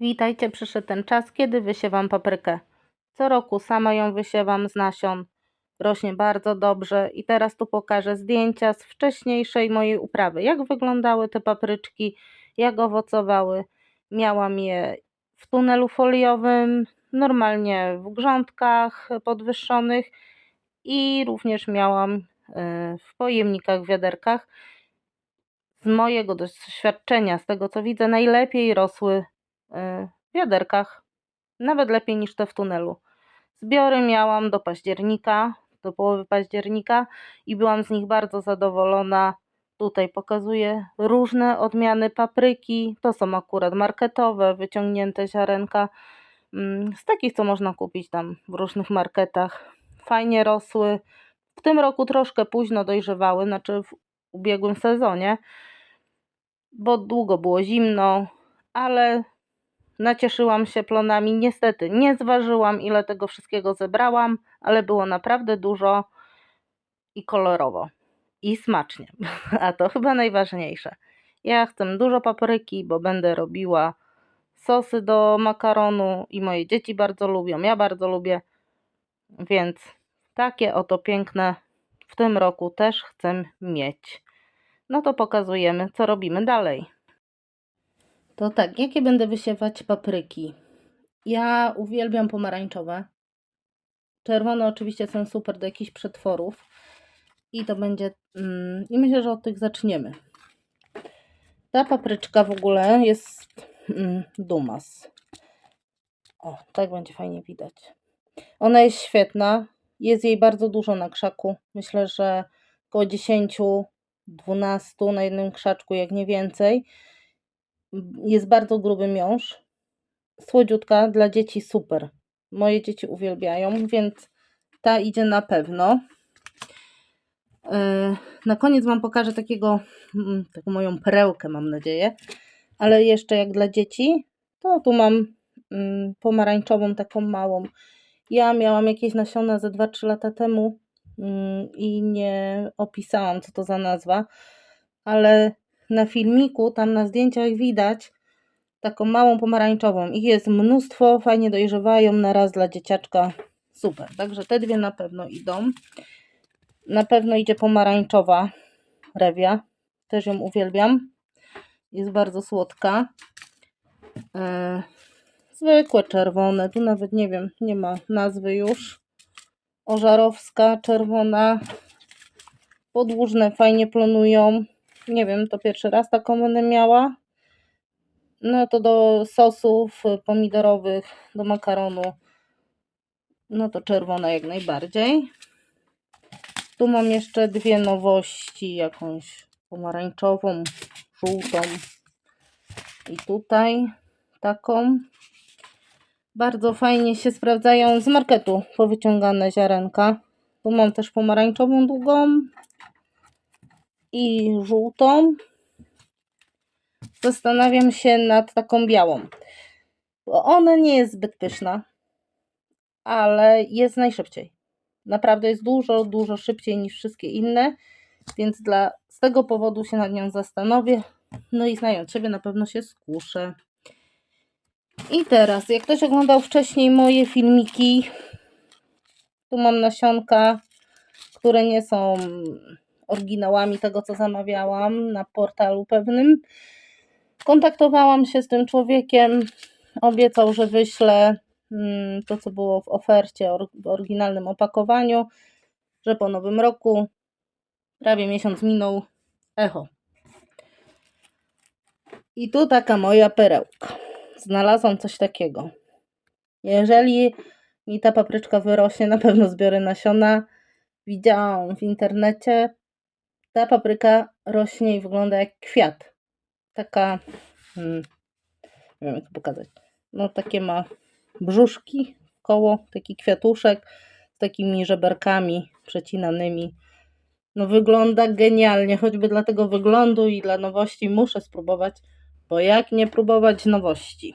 Witajcie, przyszedł ten czas, kiedy wysiewam paprykę. Co roku sama ją wysiewam z nasion. Rośnie bardzo dobrze i teraz tu pokażę zdjęcia z wcześniejszej mojej uprawy. Jak wyglądały te papryczki, jak owocowały. Miałam je w tunelu foliowym, normalnie w grządkach podwyższonych i również miałam y, w pojemnikach, wiaderkach. Z mojego doświadczenia, z tego co widzę, najlepiej rosły w wiaderkach, nawet lepiej niż te w tunelu. Zbiory miałam do października, do połowy października i byłam z nich bardzo zadowolona. Tutaj pokazuję różne odmiany papryki. To są akurat marketowe, wyciągnięte ziarenka. mm, Z takich, co można kupić tam w różnych marketach. Fajnie rosły. W tym roku troszkę późno dojrzewały, znaczy w ubiegłym sezonie, bo długo było zimno, ale nacieszyłam się plonami. Niestety nie zważyłam, ile tego wszystkiego zebrałam, ale było naprawdę dużo i kolorowo. I smacznie. A to chyba najważniejsze. Ja chcę dużo papryki, bo będę robiła sosy do makaronu i moje dzieci bardzo lubią. Ja bardzo lubię. Więc takie oto piękne w tym roku też chcę mieć. No to pokazujemy, co robimy dalej. To tak, jakie będę wysiewać papryki? Ja uwielbiam pomarańczowe. Czerwone oczywiście są super do jakichś przetworów. I to będzie. Mm, I myślę, że od tych zaczniemy. Ta papryczka w ogóle jest mm, Dumas. O, tak będzie fajnie widać. Ona jest świetna. Jest jej bardzo dużo na krzaku. Myślę, że około 10, 12 na jednym krzaczku, jak nie więcej. Jest bardzo gruby miąższ. Słodziutka, dla dzieci super. Moje dzieci uwielbiają, więc ta idzie na pewno. Yy, Na koniec Wam pokażę takiego, mm, taką moją perełkę, mam nadzieję. Ale jeszcze jak dla dzieci, to tu mam mm, pomarańczową, taką małą. Ja miałam jakieś nasiona ze 2-3 lata temu mm, i nie opisałam, co to za nazwa, ale na filmiku, tam na zdjęciach widać taką małą pomarańczową. Ich jest mnóstwo, fajnie dojrzewają na raz dla dzieciaczka. Super, także te dwie na pewno idą. Na pewno idzie pomarańczowa rewia. Też ją uwielbiam. Jest bardzo słodka. E, zwykłe czerwone. Tu nawet nie wiem, nie ma nazwy już. Ożarowska, czerwona. Podłużne fajnie plonują. Nie wiem, to pierwszy raz taką będę miała. No to do sosów pomidorowych, do makaronu. No to czerwona jak najbardziej. Tu mam jeszcze dwie nowości, jakąś pomarańczową, żółtą i tutaj taką. Bardzo fajnie się sprawdzają z marketu powyciągane ziarenka. Tu mam też pomarańczową długą i żółtą. Zastanawiam się nad taką białą, bo ona nie jest zbyt pyszna, ale jest najszybciej. Naprawdę jest dużo, dużo szybciej niż wszystkie inne, więc dla, z tego powodu się nad nią zastanowię. No i znając siebie, na pewno się skuszę. I teraz, jak ktoś oglądał wcześniej moje filmiki, tu mam nasionka, które nie są oryginałami tego, co zamawiałam na portalu pewnym. Kontaktowałam się z tym człowiekiem, obiecał, że wyśle mm, to, co było w ofercie, w oryginalnym opakowaniu, że po nowym roku, prawie miesiąc minął, echo. I tu taka moja perełka. Znalazłam coś takiego. Jeżeli mi ta papryczka wyrośnie, na pewno zbiorę nasiona. Widziałam w internecie. Ta papryka rośnie i wygląda jak kwiat. Taka, hmm, nie wiem jak to pokazać. No takie ma brzuszki koło, taki kwiatuszek z takimi żeberkami przecinanymi. No wygląda genialnie, choćby dla tego wyglądu i dla nowości muszę spróbować, bo jak nie próbować nowości.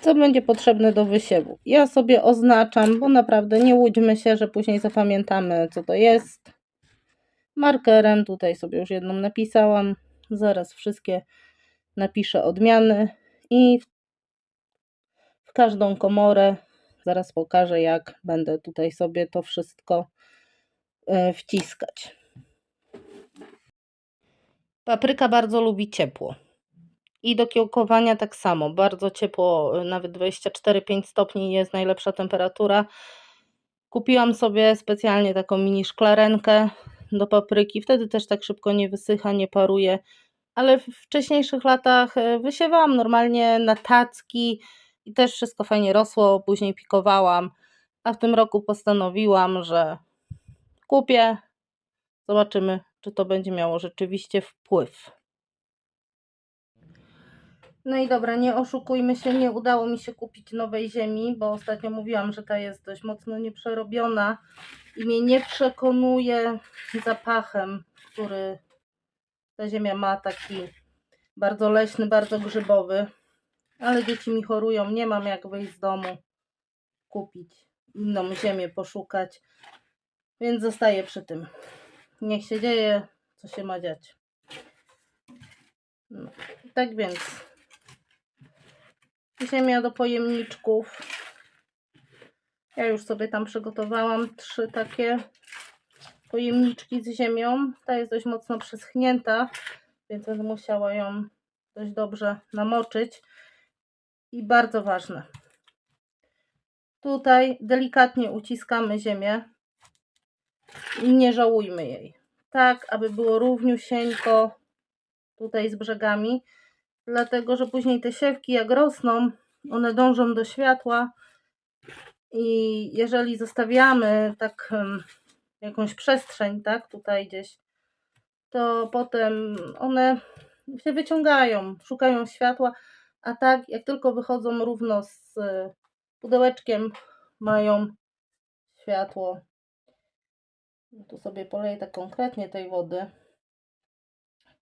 Co będzie potrzebne do wysiewu? Ja sobie oznaczam, bo naprawdę nie łudźmy się, że później zapamiętamy co to jest. Markerem tutaj sobie już jedną napisałam. Zaraz wszystkie napiszę odmiany i w każdą komorę. Zaraz pokażę, jak będę tutaj sobie to wszystko e, wciskać. Papryka bardzo lubi ciepło. I do kiełkowania tak samo. Bardzo ciepło, y, nawet 24-5 stopni jest najlepsza temperatura. Kupiłam sobie specjalnie taką mini szklarenkę do papryki. Wtedy też tak szybko nie wysycha, nie paruje. Ale w wcześniejszych latach e, wysiewałam normalnie na tacki i też wszystko fajnie rosło. Później pikowałam. A w tym roku postanowiłam, że kupię. Zobaczymy, czy to będzie miało rzeczywiście wpływ. No i dobra, nie oszukujmy się, nie udało mi się kupić nowej ziemi, bo ostatnio mówiłam, że ta jest dość mocno nieprzerobiona i mnie nie przekonuje zapachem, który ta ziemia ma taki bardzo leśny, bardzo grzybowy. Ale dzieci mi chorują, nie mam jak wyjść z domu, kupić inną ziemię, poszukać, więc zostaję przy tym. Niech się dzieje, co się ma dziać. No, tak więc ziemia do pojemniczków. Ja już sobie tam przygotowałam trzy takie pojemniczki z ziemią. Ta jest dość mocno przeschnięta, więc będę musiała ją dość dobrze namoczyć. I bardzo ważne. Tutaj delikatnie uciskamy ziemię i nie żałujmy jej. Tak, aby było równiusieńko tutaj z brzegami dlatego że później te siewki jak rosną, one dążą do światła i jeżeli zostawiamy tak jakąś przestrzeń, tak, tutaj gdzieś, to potem one się wyciągają, szukają światła, a tak jak tylko wychodzą równo z e, pudełeczkiem, mają światło. Tu sobie poleję tak konkretnie tej wody.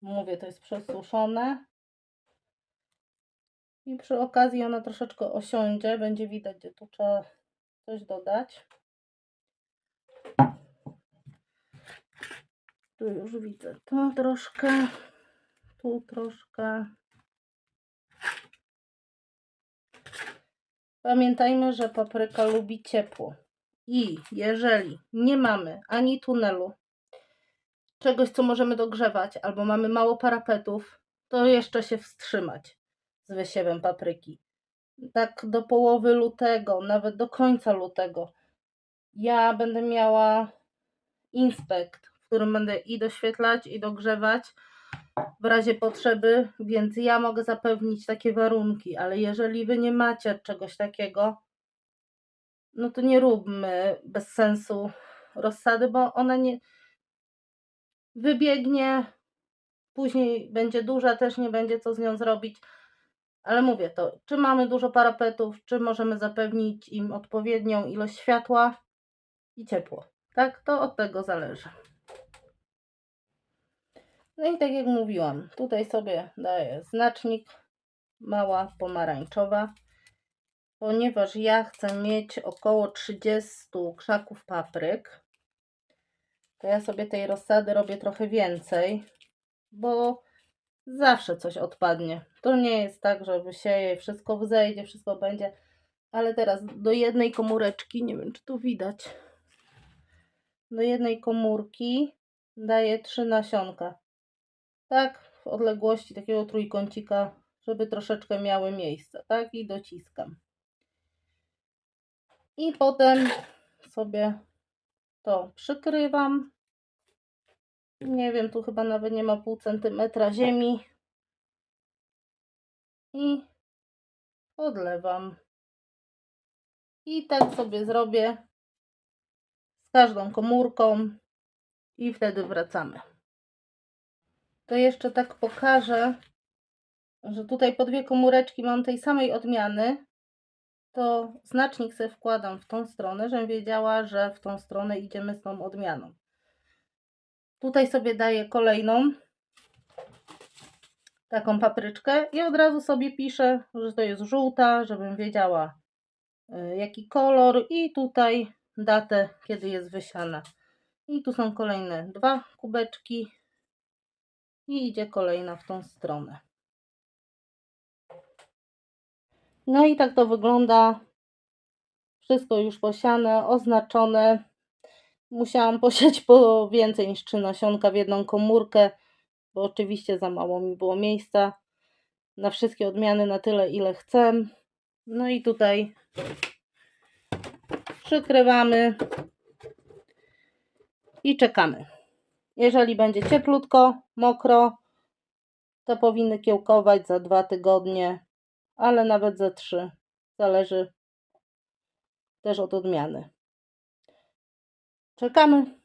Mówię, to jest przesuszone. I przy okazji ona troszeczkę osiądzie, będzie widać, gdzie tu trzeba coś dodać. Tu już widzę to troszkę, tu troszkę. Pamiętajmy, że papryka lubi ciepło. I jeżeli nie mamy ani tunelu, czegoś, co możemy dogrzewać, albo mamy mało parapetów, to jeszcze się wstrzymać z wysiewem papryki. Tak do połowy lutego, nawet do końca lutego. Ja będę miała inspekt, w którym będę i doświetlać, i dogrzewać w razie potrzeby, więc ja mogę zapewnić takie warunki, ale jeżeli wy nie macie czegoś takiego, no to nie róbmy bez sensu rozsady, bo ona nie wybiegnie, później będzie duża, też nie będzie co z nią zrobić. Ale mówię to, czy mamy dużo parapetów, czy możemy zapewnić im odpowiednią ilość światła i ciepło. Tak, to od tego zależy. No i tak jak mówiłam, tutaj sobie daję znacznik mała pomarańczowa, ponieważ ja chcę mieć około 30 krzaków papryk, to ja sobie tej rozsady robię trochę więcej, bo zawsze coś odpadnie. To nie jest tak, że wysieje, wszystko wzejdzie, wszystko będzie. Ale teraz do jednej komóreczki, nie wiem czy tu widać, do jednej komórki daję trzy nasionka. Tak, w odległości takiego trójkącika, żeby troszeczkę miały miejsce. Tak, i dociskam. I potem sobie to przykrywam nie wiem, tu chyba nawet nie ma pół centymetra ziemi. I odlewam. I tak sobie zrobię z każdą komórką i wtedy wracamy. To jeszcze tak pokażę, że tutaj po dwie komóreczki mam tej samej odmiany. To znacznik sobie wkładam w tą stronę, żebym wiedziała, że w tą stronę idziemy z tą odmianą. Tutaj sobie daję kolejną taką papryczkę i od razu sobie piszę, że to jest żółta, żebym wiedziała y, jaki kolor i tutaj datę, kiedy jest wysiana. I tu są kolejne dwa kubeczki i idzie kolejna w tą stronę. No i tak to wygląda. Wszystko już posiane, oznaczone. Musiałam posiać po więcej niż trzy nasionka w jedną komórkę, bo oczywiście za mało mi było miejsca na wszystkie odmiany na tyle, ile chcę. No i tutaj przykrywamy i czekamy. Jeżeli będzie cieplutko, mokro, to powinny kiełkować za dwa tygodnie, ale nawet za trzy. Zależy też od odmiany. Czekamy.